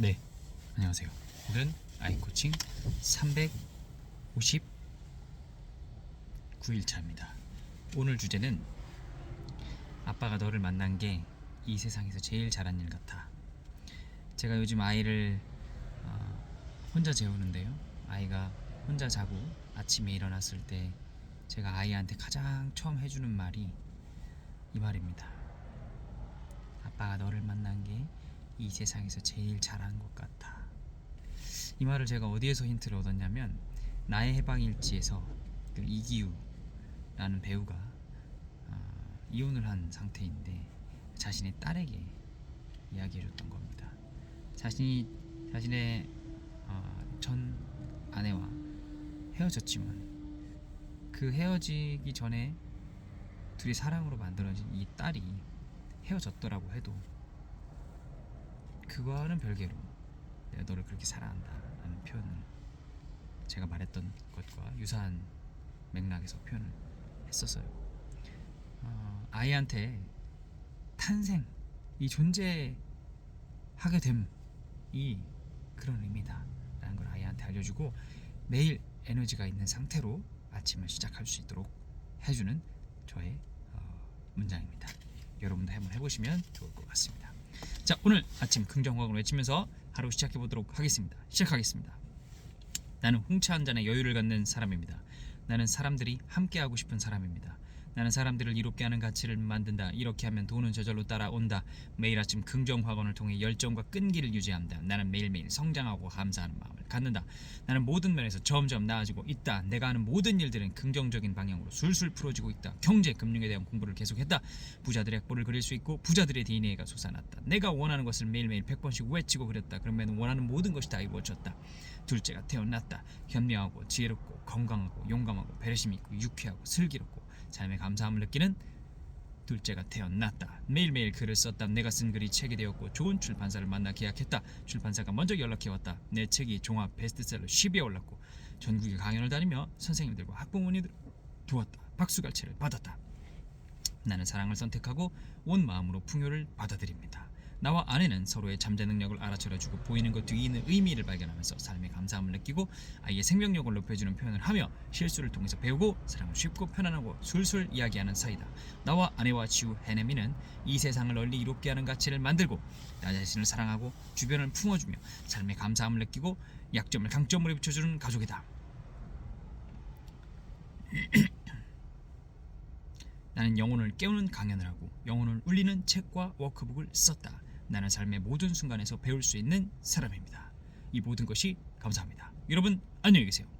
네, 안녕하세요. 오늘은 아이 코칭 359일차입니다. 오늘 주제는 아빠가 너를 만난 게 이 세상에서 제일 잘한 일 같아. 제가 요즘 아이를 어, 혼자 재우는데요. 아이가 혼자 자고 아침에 일어났을 때 제가 아이한테 가장 처음 해주는 말이 이 말입니다. 아빠가 너를 만난 게 이 세상에서 제일 잘한 것 같아. 이 말을 제가 어디에서 힌트를 얻었냐면 나의 해방 일지에서 그 이기우라는 배우가 어, 이혼을 한 상태인데 자신의 딸에게 이야기해줬던 겁니다. 자신이 자신의 어, 전 아내와 헤어졌지만 그 헤어지기 전에 둘이 사랑으로 만들어진 이 딸이 헤어졌더라고 해도 그거와는 별개로 내가 너를 그렇게 사랑한다라는 표현을 제가 말했던 것과 유사한 맥락에서 표현을 했었어요. 어, 아이한테 탄생, 이 존재하게 됨이 그런 의미다라는 걸 아이한테 알려주고 매일 에너지가 있는 상태로 아침을 시작할 수 있도록 해주는 저의 어, 문장입니다. 여러분도 한번 해보시면 좋을 것 같습니다. 자 오늘 아침 긍정화을 외치면서 하루 시작해 보도록 하겠습니다. 시작하겠습니다. 나는 홍차 한 잔에 여유를 갖는 사람입니다. 나는 사람들이 함께하고 싶은 사람입니다. 나는 사람들을 이롭게 하는 가치를 만든다. 이렇게 하면 돈은 저절로 따라온다. 매일 아침 긍정 확언을 통해 열정과 끈기를 유지한다. 나는 매일매일 성장하고 감사하는 마음을 갖는다. 나는 모든 면에서 점점 나아지고 있다. 내가 하는 모든 일들은 긍정적인 방향으로 술술 풀어지고 있다. 경제, 금융에 대한 공부를 계속했다. 부자들의 악보를 그릴 수 있고 부자들의 DNA가 솟아났다. 내가 원하는 것을 매일매일 100번씩 외치고 그렸다. 그러면 원하는 모든 것이 다 이루어졌다. 둘째가 태어났다. 현명하고 지혜롭고 건강하고 용감하고 배려심 있고 유쾌하고 슬기롭고 삶에 감사함을 느끼는 둘째가 태어났다. 매일매일 글을 썼다. 내가 쓴 글이 책이 되었고 좋은 출판사를 만나 계약했다. 출판사가 먼저 연락해왔다. 내 책이 종합 베스트셀러 10위에 올랐고 전국에 강연을 다니며 선생님들과 학부모님들 도왔다. 박수갈채를 받았다. 나는 사랑을 선택하고 온 마음으로 풍요를 받아들입니다. 나와 아내는 서로의 잠재 능력을 알아차려주고 보이는 것 뒤에 있는 의미를 발견하면서 삶의 감사함을 느끼고 아이의 생명력을 높여주는 표현을 하며 실수를 통해서 배우고 사랑을 쉽고 편안하고 술술 이야기하는 사이다. 나와 아내와 지우 해내미는 이 세상을 널리 이롭게 하는 가치를 만들고 나 자신을 사랑하고 주변을 품어주며 삶의 감사함을 느끼고 약점을 강점으로 붙여주는 가족이다. 나는 영혼을 깨우는 강연을 하고 영혼을 울리는 책과 워크북을 썼다. 나는 삶의 모든 순간에서 배울 수 있는 사람입니다. 이 모든 것이 감사합니다. 여러분 안녕히 계세요.